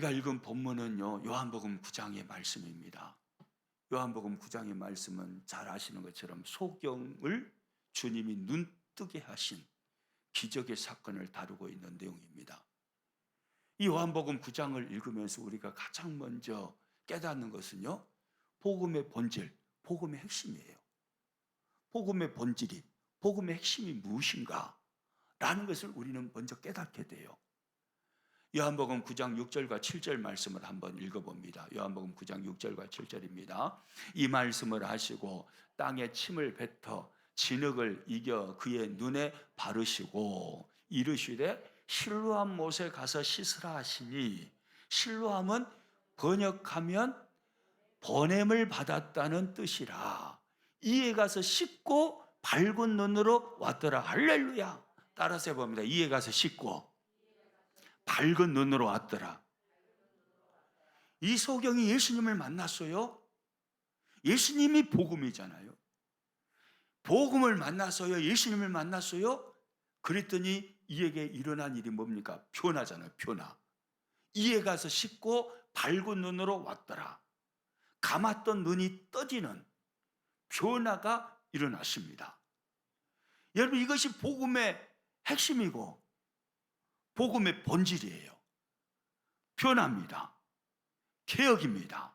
우리가 읽은 본문은요, 요한복음 9장의 말씀입니다. 요한복음 9장의 말씀은 잘 아시는 것처럼 소경을 주님이 눈뜨게 하신 기적의 사건을 다루고 있는 내용입니다. 이 요한복음 9장을 읽으면서 우리가 가장 먼저 깨닫는 것은요, 복음의 본질, 복음의 핵심이에요. 복음의 본질이, 복음의 핵심이 무엇인가? 라는 것을 우리는 먼저 깨닫게 돼요. 요한복음 9장 6절과 7절 말씀을 한번 읽어봅니다. 요한복음 9장 6절과 7절입니다. 이 말씀을 하시고 땅에 침을 뱉어 진흙을 이겨 그의 눈에 바르시고 이르시되 실로암 못에 가서 씻으라 하시니 실로암은 번역하면 번냄을 받았다는 뜻이라. 이에 가서 씻고 밝은 눈으로 왔더라. 할렐루야. 따라서 해봅니다. 이에 가서 씻고 밝은 눈으로 왔더라. 이 소경이 예수님을 만났어요? 예수님이 복음이잖아요. 복음을 만났어요 예수님을 만났어요? 그랬더니 이에게 일어난 일이 뭡니까? 변화잖아요 변화 이에 가서 씻고 밝은 눈으로 왔더라. 감았던 눈이 떠지는 변화가 일어났습니다. 여러분 이것이 복음의 핵심이고 복음의 본질이에요. 변화입니다. 개혁입니다.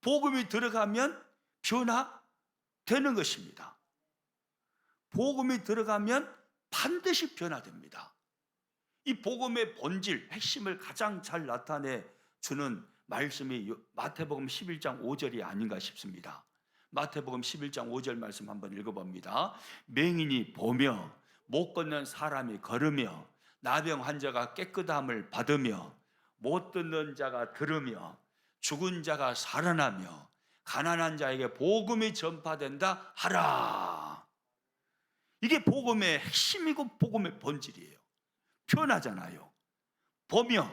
복음이 들어가면 변화되는 것입니다. 복음이 들어가면 반드시 변화됩니다. 이 복음의 본질, 핵심을 가장 잘 나타내 주는 말씀이 마태복음 11장 5절이 아닌가 싶습니다. 마태복음 11장 5절 말씀 한번 읽어봅니다. 맹인이 보며 못 걷는 사람이 걸으며 나병 환자가 깨끗함을 받으며 못 듣는 자가 들으며 죽은 자가 살아나며 가난한 자에게 복음이 전파된다 하라. 이게 복음의 핵심이고 복음의 본질이에요. 변하잖아요. 보며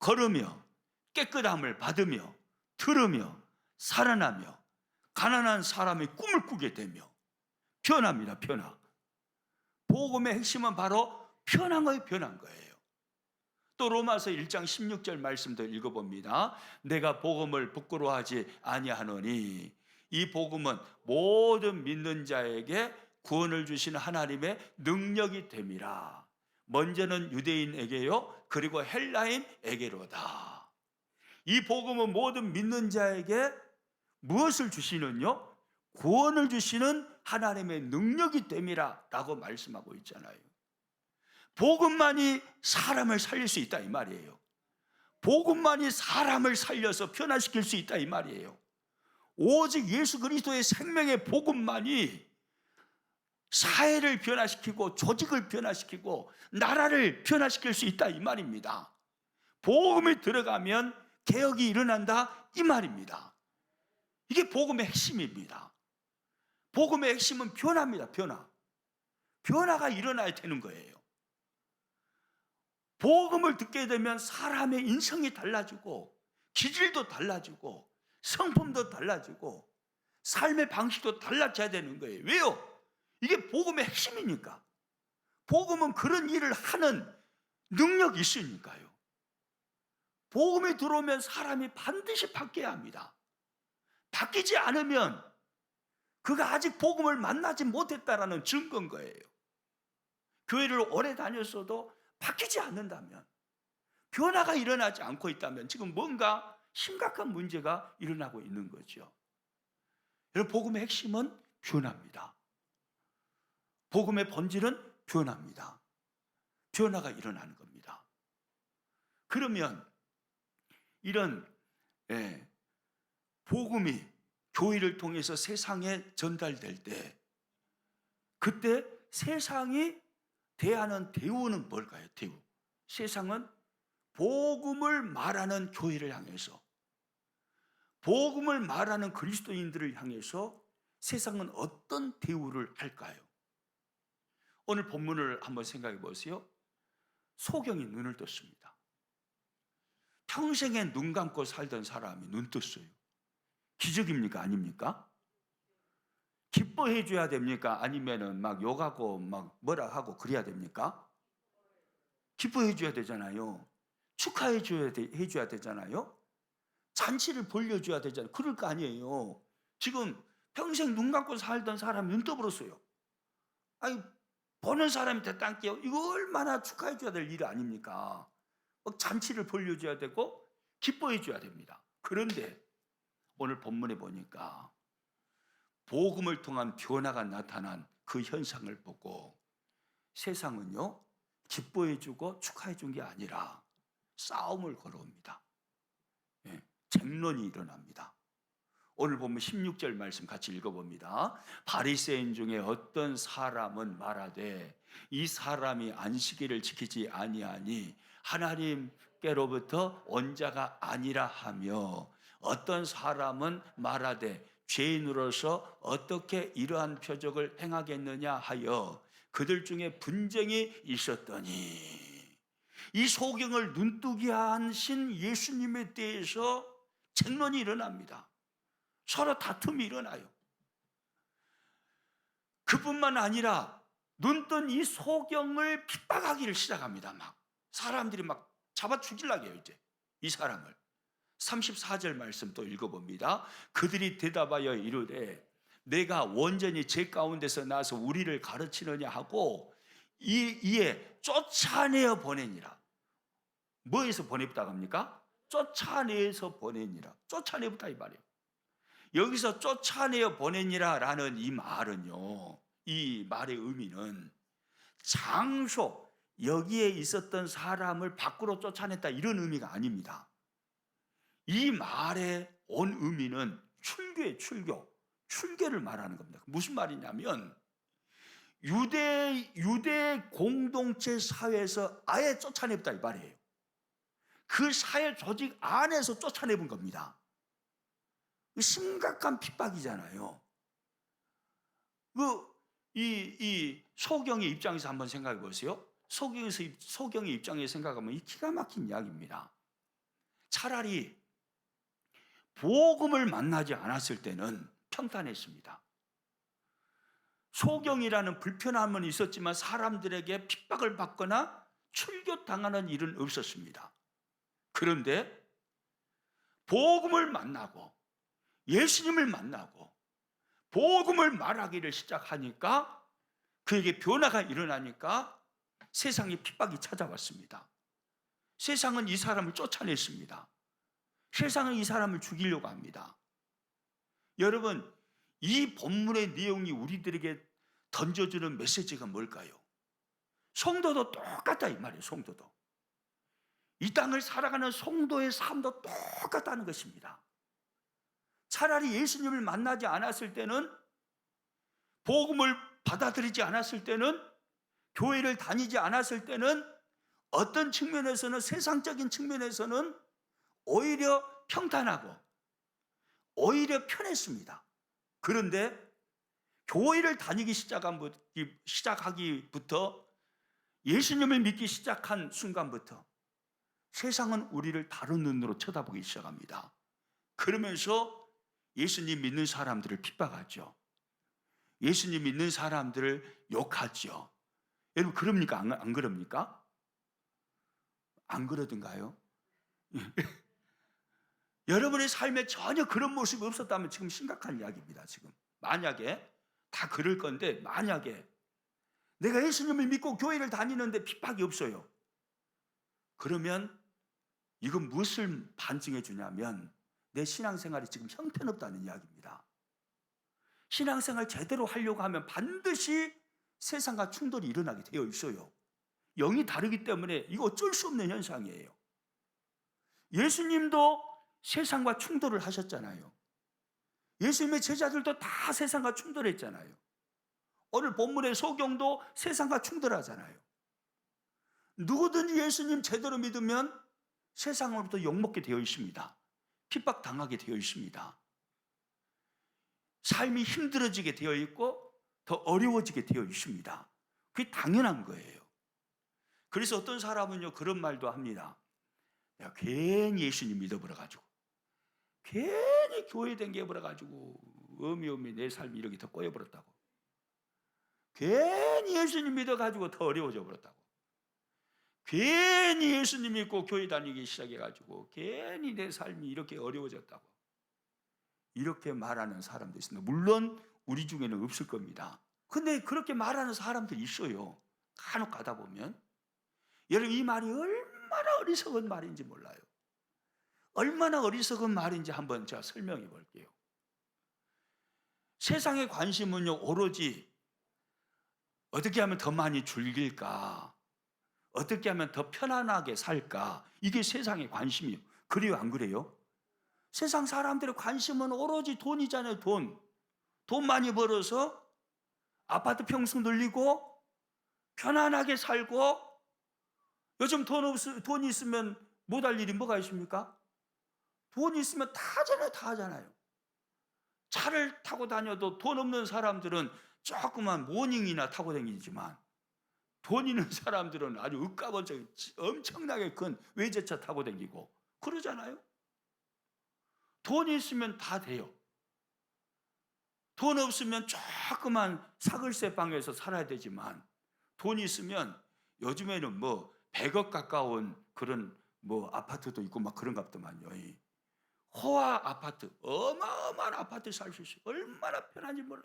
걸으며 깨끗함을 받으며 들으며 살아나며 가난한 사람이 꿈을 꾸게 되며 변합니다. 변화. 복음의 핵심은 바로 변한 거예요. 변한 거예요. 또 로마서 1장 16절 말씀도 읽어봅니다. 내가 복음을 부끄러워하지 아니하노니 이 복음은 모든 믿는 자에게 구원을 주시는 하나님의 능력이 됨이라. 먼저는 유대인에게요, 그리고 헬라인에게로다. 이 복음은 모든 믿는 자에게 무엇을 주시는요? 구원을 주시는 하나님의 능력이 됨이라 라고 말씀하고 있잖아요. 복음만이 사람을 살릴 수 있다 이 말이에요. 복음만이 사람을 살려서 변화시킬 수 있다 이 말이에요. 오직 예수 그리스도의 생명의 복음만이 사회를 변화시키고 조직을 변화시키고 나라를 변화시킬 수 있다 이 말입니다. 복음이 들어가면 개혁이 일어난다 이 말입니다. 이게 복음의 핵심입니다. 복음의 핵심은 변화입니다. 변화. 변화가 일어나야 되는 거예요. 복음을 듣게 되면 사람의 인성이 달라지고 기질도 달라지고 성품도 달라지고 삶의 방식도 달라져야 되는 거예요. 왜요? 이게 복음의 핵심이니까. 복음은 그런 일을 하는 능력이 있으니까요. 복음이 들어오면 사람이 반드시 바뀌어야 합니다. 바뀌지 않으면 그가 아직 복음을 만나지 못했다라는 증거인 거예요. 교회를 오래 다녔어도 바뀌지 않는다면 변화가 일어나지 않고 있다면 지금 뭔가 심각한 문제가 일어나고 있는 거죠. 여러분 복음의 핵심은 변화입니다. 복음의 본질은 변화입니다. 변화가 일어나는 겁니다. 그러면 이런 예, 복음이 교회를 통해서 세상에 전달될 때 그때 세상이 대하는 대우는 뭘까요? 대우. 세상은 복음을 말하는 교회를 향해서 복음을 말하는 그리스도인들을 향해서 세상은 어떤 대우를 할까요? 오늘 본문을 한번 생각해 보세요. 소경이 눈을 떴습니다. 평생에 눈 감고 살던 사람이 눈 떴어요. 기적입니까? 아닙니까? 기뻐해 줘야 됩니까? 아니면은 막 욕하고 막 뭐라 하고 그래야 됩니까? 기뻐해 줘야 되잖아요. 축하해 줘야 돼, 해 줘야 되잖아요. 잔치를 벌려 줘야 되잖아요. 그럴 거 아니에요. 지금 평생 눈 감고 살던 사람이 눈 떠버렸어요. 아니 보는 됐다는 게 이거 얼마나 축하해 줘야 될 일 아닙니까? 막 잔치를 벌려 줘야 되고 기뻐해 줘야 됩니다. 그런데 오늘 본문에 보니까 복음을 통한 변화가 나타난 그 현상을 보고 세상은요 기뻐해 주고 축하해 준 게 아니라 싸움을 걸어옵니다. 예, 쟁론이 일어납니다. 오늘 보면 16절 말씀 같이 읽어봅니다. 바리새인 중에 어떤 사람은 말하되 이 사람이 안식일을 지키지 아니하니 하나님께로부터 온 자가 아니라 하며 어떤 사람은 말하되 죄인으로서 어떻게 이러한 표적을 행하겠느냐 하여 그들 중에 분쟁이 있었더니 이 소경을 눈뜨게 하신 예수님에 대해서 쟁론이 일어납니다. 서로 다툼이 일어나요. 그뿐만 아니라 눈뜬 이 소경을 핍박하기를 시작합니다. 막 사람들이 막 잡아 죽이려고 해요, 이제 이 사람을. 34절 말씀 또 읽어봅니다. 그들이 대답하여 이르되 내가 원전히 제 가운데서 나서 우리를 가르치느냐 하고 이, 이에 쫓아내어 보내니라. 뭐에서 보내부다 합니까? 쫓아내서 보내니라. 쫓아내부다 이 말이에요. 여기서 쫓아내어 보내니라라는 이 말은요. 이 말의 의미는 장소 여기에 있었던 사람을 밖으로 쫓아냈다 이런 의미가 아닙니다. 이 말의 온 의미는 출교의 출교, 출교를 말하는 겁니다. 무슨 말이냐면 유대 유대 공동체 사회에서 아예 쫓아내다 이 말이에요. 그 사회 조직 안에서 쫓아내본 겁니다. 심각한 핍박이잖아요. 그, 이, 이 소경의 입장에서 한번 생각해 보세요. 소경에서, 소경의 입장에서 생각하면 이 기가 막힌 이야기입니다. 차라리 복음을 만나지 않았을 때는 평탄했습니다. 소경이라는 불편함은 있었지만 사람들에게 핍박을 받거나 출교당하는 일은 없었습니다. 그런데 복음을 만나고 예수님을 만나고 복음을 말하기를 시작하니까 그에게 변화가 일어나니까 세상에 핍박이 찾아왔습니다. 세상은 이 사람을 쫓아냈습니다. 세상은 이 사람을 죽이려고 합니다. 여러분, 이 본문의 내용이 우리들에게 던져주는 메시지가 뭘까요? 성도도 똑같다 이 말이에요. 성도도. 이 땅을 살아가는 성도의 삶도 똑같다는 것입니다. 차라리 예수님을 만나지 않았을 때는 복음을 받아들이지 않았을 때는 교회를 다니지 않았을 때는 어떤 측면에서는 세상적인 측면에서는 오히려 평탄하고 오히려 편했습니다. 그런데 교회를 다니기 시작하기부터 예수님을 믿기 시작한 순간부터 세상은 우리를 다른 눈으로 쳐다보기 시작합니다. 그러면서 예수님 믿는 사람들을 핍박하죠. 예수님 믿는 사람들을 욕하죠. 여러분 그럽니까? 안, 안 그럽니까? 안 그러던가요? 여러분의 삶에 전혀 그런 모습이 없었다면 지금 심각한 이야기입니다. 지금 만약에 다 그럴 건데 만약에 내가 예수님을 믿고 교회를 다니는데 핍박이 없어요. 그러면 이건 무엇을 반증해 주냐면 내 신앙생활이 지금 형편없다는 이야기입니다. 신앙생활 제대로 하려고 하면 반드시 세상과 충돌이 일어나게 되어 있어요. 영이 다르기 때문에 이거 어쩔 수 없는 현상이에요. 예수님도 세상과 충돌을 하셨잖아요. 예수님의 제자들도 다 세상과 충돌했잖아요. 오늘 본문의 소경도 세상과 충돌하잖아요. 누구든지 예수님 제대로 믿으면 세상으로부터 욕먹게 되어 있습니다. 핍박당하게 되어 있습니다. 삶이 힘들어지게 되어 있고 더 어려워지게 되어 있습니다. 그게 당연한 거예요. 그래서 어떤 사람은요 그런 말도 합니다. 내가 괜히 예수님 믿어버려가지고 괜히 교회 댕겨버려 가지고 어미어미 내 삶이 이렇게 더 꼬여버렸다고 괜히 예수님 믿어가지고 더 어려워져 버렸다고 괜히 예수님 믿고 교회 다니기 시작해가지고 괜히 내 삶이 이렇게 어려워졌다고 이렇게 말하는 사람도 있습니다. 물론 우리 중에는 없을 겁니다. 근데 그렇게 말하는 사람들이 있어요. 간혹 가다 보면 여러분 이 말이 얼마나 어리석은 말인지 몰라요. 얼마나 어리석은 말인지 한번 제가 설명해 볼게요. 세상의 관심은요 오로지 어떻게 하면 더 많이 즐길까? 어떻게 하면 더 편안하게 살까? 이게 세상의 관심이에요. 그래요, 안 그래요? 세상 사람들의 관심은 오로지 돈이잖아요, 돈. 돈 많이 벌어서 아파트 평수 늘리고 편안하게 살고 요즘 돈 없, 돈 있으면 못할 일이 뭐가 있습니까? 돈 있으면 다 하잖아요, 다 하잖아요. 차를 타고 다녀도 돈 없는 사람들은 조그만 모닝이나 타고 다니지만 돈 있는 사람들은 아주 으까번쩍 엄청나게 큰 외제차 타고 다니고 그러잖아요. 돈이 있으면 다 돼요. 돈 없으면 조그만 사글세 방에서 살아야 되지만 돈이 있으면 요즘에는 뭐 100억 가까운 그런 뭐 아파트도 있고 막 그런 값도만요. 호화 아파트, 어마어마한 아파트 살 수 있어요. 얼마나 편한지 몰라.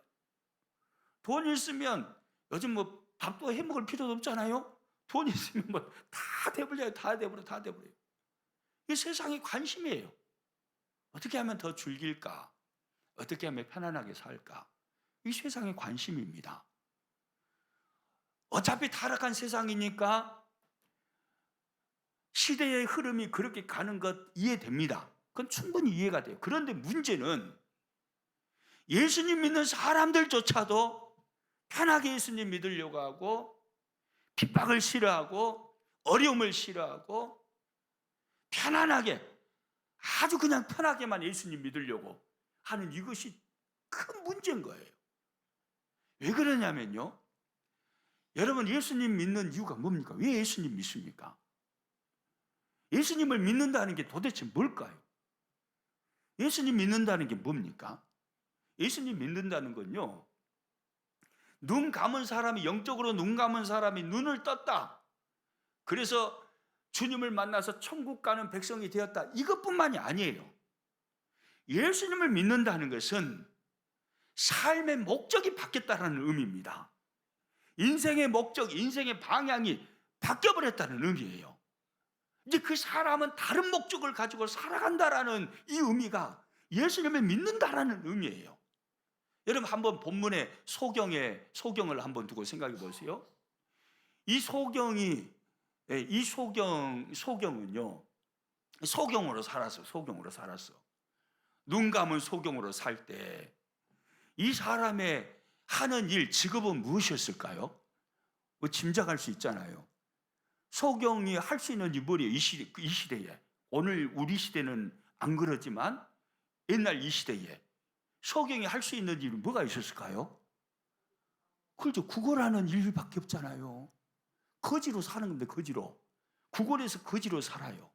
돈 있으면 요즘 뭐 밥도 해 먹을 필요도 없잖아요. 돈 있으면 뭐 다 돼버려요. 다 돼버려, 다 돼버려요. 이게 세상의 관심이에요. 어떻게 하면 더 즐길까? 어떻게 하면 편안하게 살까? 이 세상의 관심입니다. 어차피 타락한 세상이니까 시대의 흐름이 그렇게 가는 것 이해됩니다. 그건 충분히 이해가 돼요. 그런데 문제는 예수님 믿는 사람들조차도 편하게 예수님 믿으려고 하고 핍박을 싫어하고 어려움을 싫어하고 편안하게 아주 그냥 편하게만 예수님 믿으려고 하는 이것이 큰 문제인 거예요. 왜 그러냐면요. 여러분 예수님 믿는 이유가 뭡니까? 왜 예수님 믿습니까? 예수님을 믿는다는 게 도대체 뭘까요? 예수님 믿는다는 게 뭡니까? 예수님 믿는다는 건요. 눈 감은 사람이 영적으로 눈 감은 사람이 눈을 떴다. 그래서 주님을 만나서 천국 가는 백성이 되었다. 이것뿐만이 아니에요. 예수님을 믿는다는 것은 삶의 목적이 바뀌었다는 의미입니다. 인생의 목적, 인생의 방향이 바뀌어버렸다는 의미예요. 이제 그 사람은 다른 목적을 가지고 살아간다라는 이 의미가 예수님을 믿는다라는 의미예요. 여러분 한번 본문의 소경에 소경을 한번 두고 생각해 보세요. 이 소경이 예, 이 소경 소경은요 소경으로 살았어. 소경으로 살았어. 눈 감은 소경으로 살 때 이 사람의 하는 일 직업은 무엇이었을까요? 뭐 짐작할 수 있잖아요. 소경이 할 수 있는 일이 뭐예요? 이 시대 이 시대에 오늘 우리 시대는 안 그러지만 옛날 이 시대에 소경이 할 수 있는 일은 뭐가 있었을까요? 그렇죠. 구걸하는 일밖에 없잖아요. 거지로 사는 건데 거지로 구걸해서 거지로 살아요.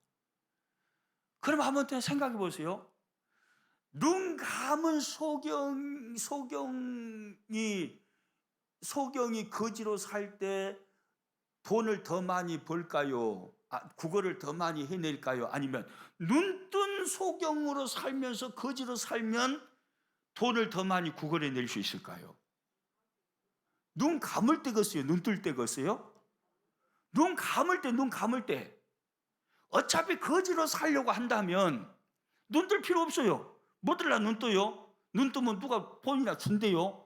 그럼 한번 생각해 보세요. 눈 감은 소경 소경이 소경이 거지로 살 때 돈을 더 많이 벌까요? 아, 국어를 더 많이 해낼까요? 아니면 눈뜬 소경으로 살면서 거지로 살면 돈을 더 많이 국어해 낼 수 있을까요? 눈 감을 때겠어요? 눈 뜰 때겠어요? 눈 감을 때, 눈 감을 때. 어차피 거지로 살려고 한다면 눈 뜰 필요 없어요. 뭐 들라 눈 떠요? 눈 뜨면 누가 돈이나 준대요?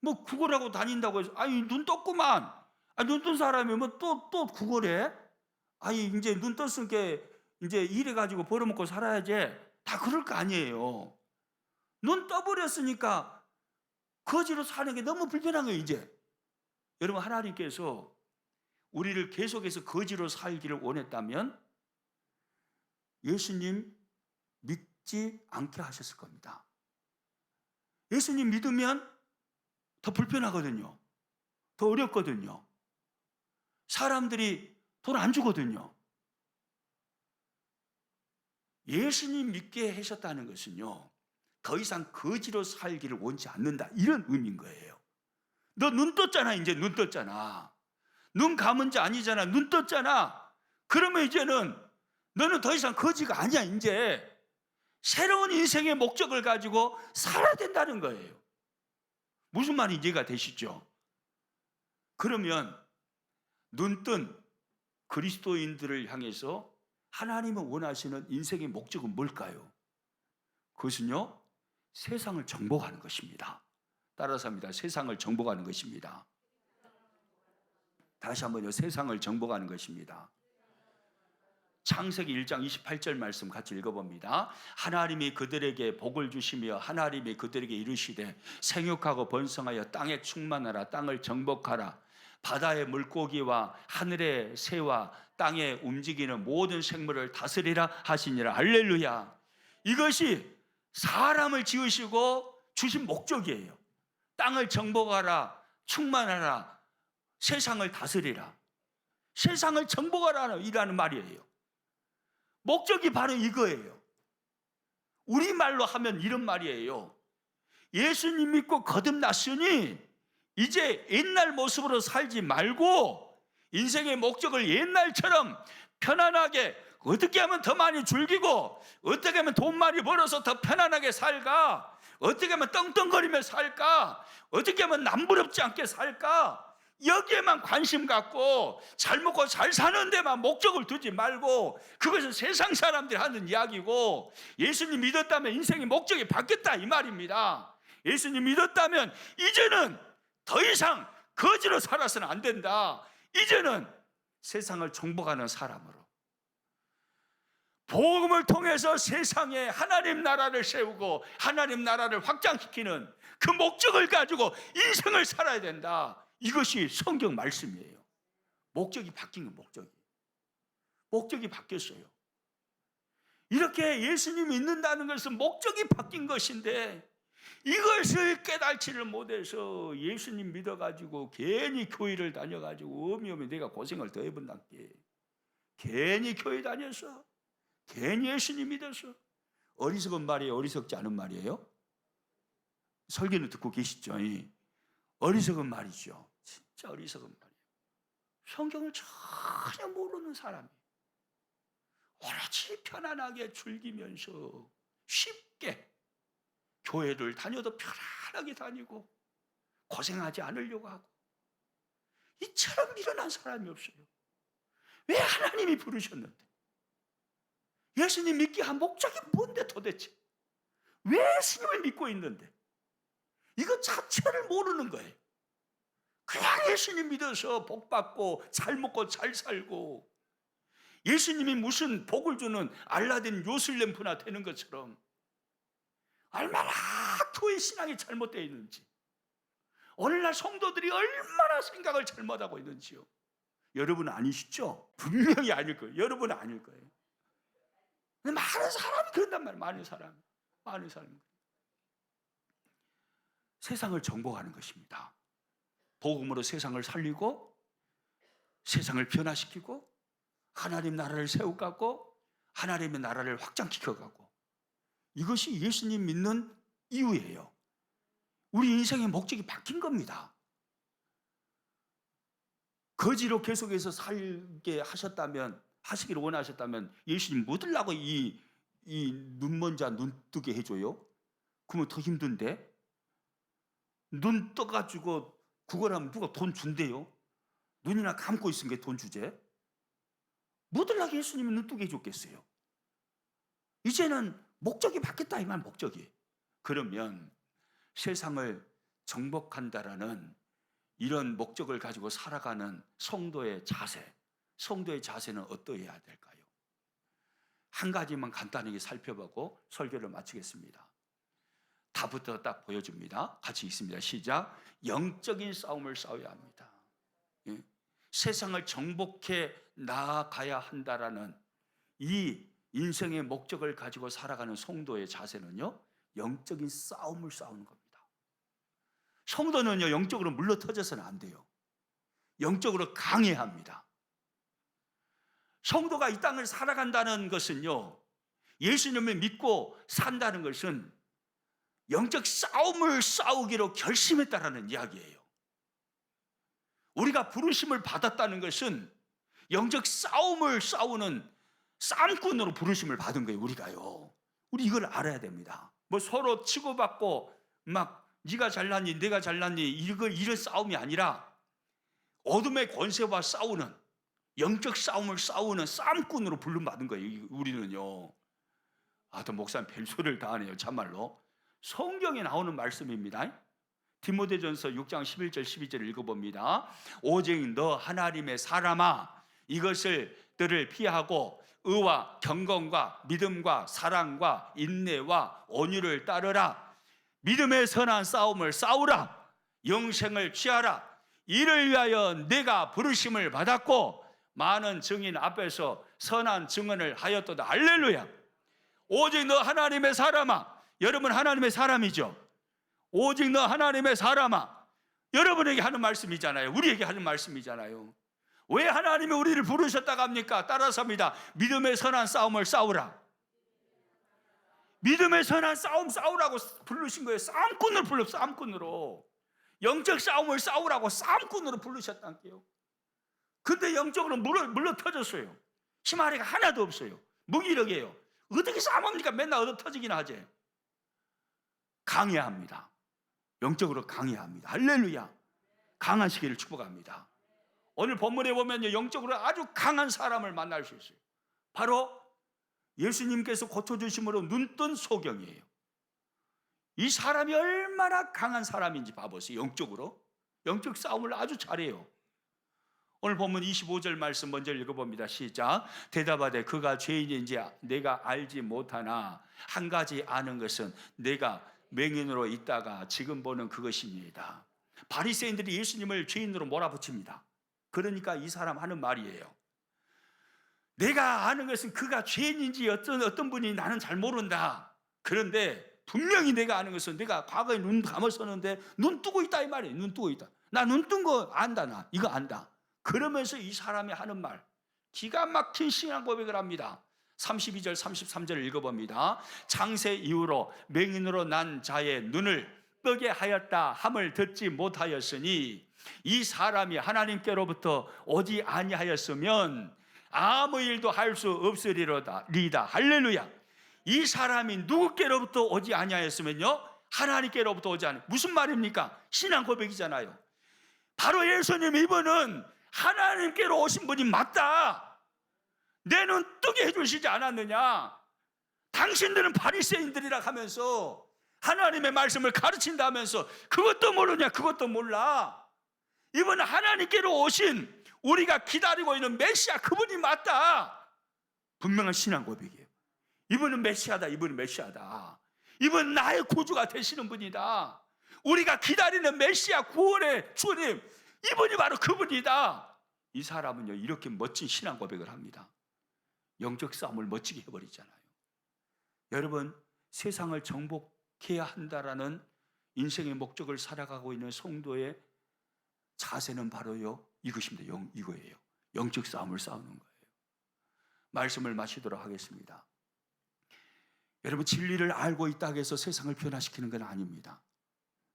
뭐 구걸하고 다닌다고 해서 아니 눈 떴구만. 아, 눈뜬 사람이 뭐 또 또 구걸해? 아니 이제 눈 떴으니까 이제 일해 가지고 벌어먹고 살아야지. 다 그럴 거 아니에요. 눈 떠버렸으니까 거지로 사는 게 너무 불편한 거예요, 이제. 여러분, 하나님께서 우리를 계속해서 거지로 살기를 원했다면 예수님 믿지 않게 하셨을 겁니다. 예수님 믿으면 더 불편하거든요. 더 어렵거든요. 사람들이 돈 안 주거든요. 예수님 믿게 하셨다는 것은요. 더 이상 거지로 살기를 원치 않는다. 이런 의미인 거예요. 너 눈 떴잖아. 이제 눈 떴잖아. 눈 감은 자 아니잖아. 눈 떴잖아. 그러면 이제는 너는 더 이상 거지가 아니야, 이제. 새로운 인생의 목적을 가지고 살아야 된다는 거예요. 무슨 말인지 이해가 되시죠? 그러면 눈뜬 그리스도인들을 향해서 하나님은 원하시는 인생의 목적은 뭘까요? 그것은요, 세상을 정복하는 것입니다. 따라서 합니다. 세상을 정복하는 것입니다. 다시 한번요, 세상을 정복하는 것입니다. 창세기 1장 28절 말씀 같이 읽어봅니다. 하나님이 그들에게 복을 주시며 하나님이 그들에게 이르시되 생육하고 번성하여 땅에 충만하라 땅을 정복하라 바다의 물고기와 하늘의 새와 땅에 움직이는 모든 생물을 다스리라 하시니라 할렐루야. 이것이 사람을 지으시고 주신 목적이에요. 땅을 정복하라 충만하라 세상을 다스리라 세상을 정복하라 이라는 말이에요. 목적이 바로 이거예요. 우리말로 하면 이런 말이에요. 예수님 믿고 거듭났으니 이제 옛날 모습으로 살지 말고 인생의 목적을 옛날처럼 편안하게 어떻게 하면 더 많이 즐기고 어떻게 하면 돈 많이 벌어서 더 편안하게 살까? 어떻게 하면 떵떵거리며 살까? 어떻게 하면 남부럽지 않게 살까? 여기에만 관심 갖고 잘 먹고 잘 사는 데만 목적을 두지 말고 그것은 세상 사람들이 하는 이야기고 예수님 믿었다면 인생의 목적이 바뀌었다 이 말입니다. 예수님 믿었다면 이제는 더 이상 거지로 살아서는 안 된다. 이제는 세상을 정복하는 사람으로 복음을 통해서 세상에 하나님 나라를 세우고 하나님 나라를 확장시키는 그 목적을 가지고 인생을 살아야 된다. 이것이 성경 말씀이에요. 목적이 바뀐 건 목적이. 목적이 바뀌었어요. 이렇게 예수님 믿는다는 것은 목적이 바뀐 것인데 이것을 깨달지를 못해서 예수님 믿어가지고 괜히 교회를 다녀가지고 어미 어미 내가 고생을 더 해본단 게 괜히 교회 다녀서 괜히 예수님 믿어서. 어리석은 말이에요 어리석지 않은 말이에요? 설교는 듣고 계시죠? 어리석은 말이죠. 진짜 어리석은 말이에요. 성경을 전혀 모르는 사람이 오로지 편안하게 즐기면서 쉽게 교회를 다녀도 편안하게 다니고 고생하지 않으려고 하고 이처럼 일어난 사람이 없어요. 왜 하나님이 부르셨는데? 예수님 믿기 한 목적이 뭔데 도대체? 왜 예수님을 믿고 있는데? 이거 자체를 모르는 거예요. 그냥 예수님 믿어서 복 받고 잘 먹고 잘 살고 예수님이 무슨 복을 주는 알라딘 요술램프나 되는 것처럼 얼마나 교회 신앙이 잘못되어 있는지 오늘날 성도들이 얼마나 생각을 잘못하고 있는지요. 여러분은 아니시죠? 분명히 아닐 거예요. 여러분은 아닐 거예요. 많은 사람이 그런단 말이에요. 많은 사람. 많은 사람. 세상을 정복하는 것입니다. 복음으로 세상을 살리고 세상을 변화시키고 하나님 나라를 세워가고 하나님의 나라를 확장시켜가고 이것이 예수님 믿는 이유예요. 우리 인생의 목적이 바뀐 겁니다. 거지로 계속해서 살게 하셨다면 하시기를 원하셨다면 예수님 뭐 들라고 이, 이 눈먼 자 눈 뜨게 해줘요? 그러면 더 힘든데 눈 떠가지고 그거라면 누가 돈 준대요? 눈이나 감고 있은 게 돈 주제? 뭐들라게 예수님이 눈뜨게 해줬겠어요? 이제는 목적이 바뀌었다 이 말 목적이. 그러면 세상을 정복한다라는 이런 목적을 가지고 살아가는 성도의 자세, 성도의 자세는 어떠해야 될까요? 한 가지만 간단하게 살펴보고 설교를 마치겠습니다. 답부터 딱 보여줍니다. 같이 있습니다. 시작. 영적인 싸움을 싸워야 합니다. 예? 세상을 정복해 나아가야 한다라는 이 인생의 목적을 가지고 살아가는 성도의 자세는요, 영적인 싸움을 싸우는 겁니다. 성도는요, 영적으로 물러 터져서는 안 돼요. 영적으로 강해야 합니다. 성도가 이 땅을 살아간다는 것은요, 예수님을 믿고 산다는 것은 영적 싸움을 싸우기로 결심했다라는 이야기예요. 우리가 부르심을 받았다는 것은 영적 싸움을 싸우는 쌈꾼으로 부르심을 받은 거예요, 우리가요. 우리 이걸 알아야 됩니다. 뭐 서로 치고받고 막 네가 잘났니, 내가 잘났니 이걸 이런 싸움이 아니라 어둠의 권세와 싸우는 영적 싸움을 싸우는 쌈꾼으로 불름 받은 거예요, 우리는요. 아, 또 목사님 별소리를 다 하네요, 참말로. 성경에 나오는 말씀입니다. 디모데전서 6장 11절 12절 읽어봅니다. 오직 너 하나님의 사람아 이것을 들을 피하고 의와 경건과 믿음과 사랑과 인내와 온유를 따르라. 믿음의 선한 싸움을 싸우라. 영생을 취하라. 이를 위하여 내가 부르심을 받았고 많은 증인 앞에서 선한 증언을 하였도다. 할렐루야. 오직 너 하나님의 사람아. 여러분 하나님의 사람이죠. 오직 너 하나님의 사람아. 여러분에게 하는 말씀이잖아요. 우리에게 하는 말씀이잖아요. 왜 하나님이 우리를 부르셨다고 합니까? 따라서 합니다. 믿음의 선한 싸움을 싸우라. 믿음의 선한 싸움 싸우라고 부르신 거예요. 싸움꾼을 불러 싸움꾼으로. 영적 싸움을 싸우라고 싸움꾼으로 부르셨다니까요. 근데 영적으로 물러, 물러 터졌어요. 희마리가 하나도 없어요. 무기력이에요. 어떻게 싸움합니까? 맨날 얻어 터지긴 하지. 강해야 합니다. 영적으로 강해야 합니다. 할렐루야. 강하시기를 축복합니다. 오늘 본문에 보면요. 영적으로 아주 강한 사람을 만날 수 있어요. 바로 예수님께서 고쳐주심으로 눈뜬 소경이에요. 이 사람이 얼마나 강한 사람인지 봐보세요. 영적으로. 영적 싸움을 아주 잘해요. 오늘 본문 25절 말씀 먼저 읽어봅니다. 시작. 대답하되 그가 죄인인지 내가 알지 못하나 한 가지 아는 것은 내가 맹인으로 있다가 지금 보는 그것입니다. 바리새인들이 예수님을 죄인으로 몰아붙입니다. 그러니까 이 사람 하는 말이에요. 내가 아는 것은 그가 죄인인지 어떤 어떤 분이 나는 잘 모른다. 그런데 분명히 내가 아는 것은 내가 과거에 눈 감았었는데 눈 뜨고 있다 이 말이에요. 눈 뜨고 있다. 나 눈 뜬 거 안다 나 이거 안다. 그러면서 이 사람이 하는 말 기가 막힌 신앙 고백을 합니다. 32절 33절을 읽어봅니다. 창세 이후로 맹인으로 난 자의 눈을 뜨게 하였다 함을 듣지 못하였으니 이 사람이 하나님께로부터 오지 아니하였으면 아무 일도 할 수 없으리로다 리다. 할렐루야. 이 사람이 누구께로부터 오지 아니하였으면요? 하나님께로부터 오지 않아 무슨 말입니까? 신앙 고백이잖아요. 바로 예수님 이분은 하나님께로 오신 분이 맞다. 내 눈 뜨게 해주시지 않았느냐? 당신들은 바리새인들이라 하면서 하나님의 말씀을 가르친다 하면서 그것도 모르냐 그것도 몰라 이분은 하나님께로 오신 우리가 기다리고 있는 메시아 그분이 맞다. 분명한 신앙 고백이에요. 이분은 메시아다. 이분은 메시아다. 이분 나의 구주가 되시는 분이다. 우리가 기다리는 메시아 구원의 주님 이분이 바로 그분이다. 이 사람은요 이렇게 멋진 신앙 고백을 합니다. 영적 싸움을 멋지게 해버리잖아요. 여러분 세상을 정복 해야 한다라는 인생의 목적을 살아가고 있는 성도의 자세는 바로요 이것입니다. 영, 이거예요. 영적 싸움을 싸우는 거예요. 말씀을 마치도록 하겠습니다. 여러분 진리를 알고 있다고 해서 세상을 변화시키는 건 아닙니다.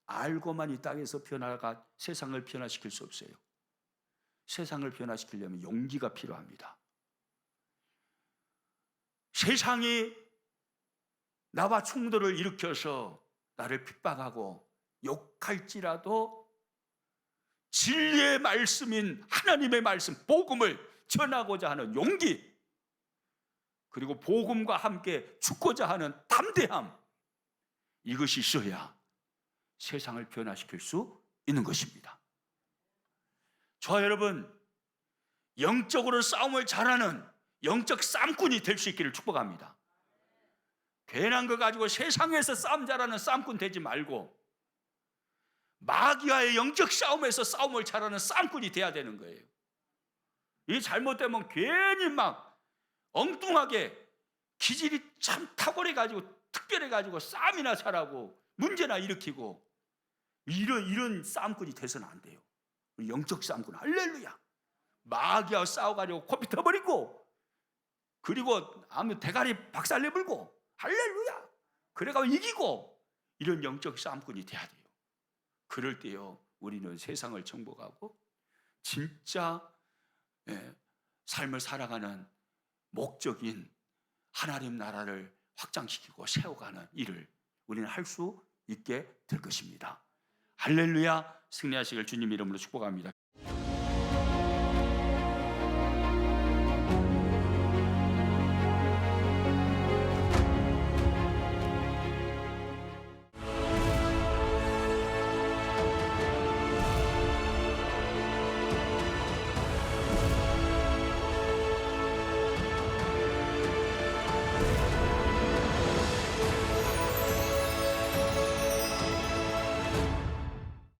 알고만 있다고 해서 변화가 세상을 변화시킬 수 없어요. 세상을 변화시키려면 용기가 필요합니다. 세상이 나와 충돌을 일으켜서 나를 핍박하고 욕할지라도 진리의 말씀인 하나님의 말씀, 복음을 전하고자 하는 용기, 그리고 복음과 함께 죽고자 하는 담대함, 이것이 있어야 세상을 변화시킬 수 있는 것입니다. 저 여러분, 영적으로 싸움을 잘하는 영적 쌈꾼이 될 수 있기를 축복합니다. 괜한 거 가지고 세상에서 싸움 잘하는 쌈꾼 되지 말고 마귀와의 영적 싸움에서 싸움을 잘하는 쌈꾼이 돼야 되는 거예요. 이 잘못되면 괜히 막 엉뚱하게 기질이 참 탁월해 가지고 특별해 가지고 싸움이나 잘하고 문제나 일으키고 이런 이런 싸움꾼이 돼서는 안 돼요. 영적 싸움꾼 할렐루야. 마귀와 싸워가지고 코피 터버리고 그리고 아무 대가리 박살내 불고 할렐루야. 그래가 이기고 이런 영적 싸움꾼이 돼야 돼요. 그럴 때요 우리는 세상을 정복하고 진짜 예, 삶을 살아가는 목적인 하나님 나라를 확장시키고 세워가는 일을 우리는 할 수 있게 될 것입니다. 할렐루야 승리하시길 주님 이름으로 축복합니다.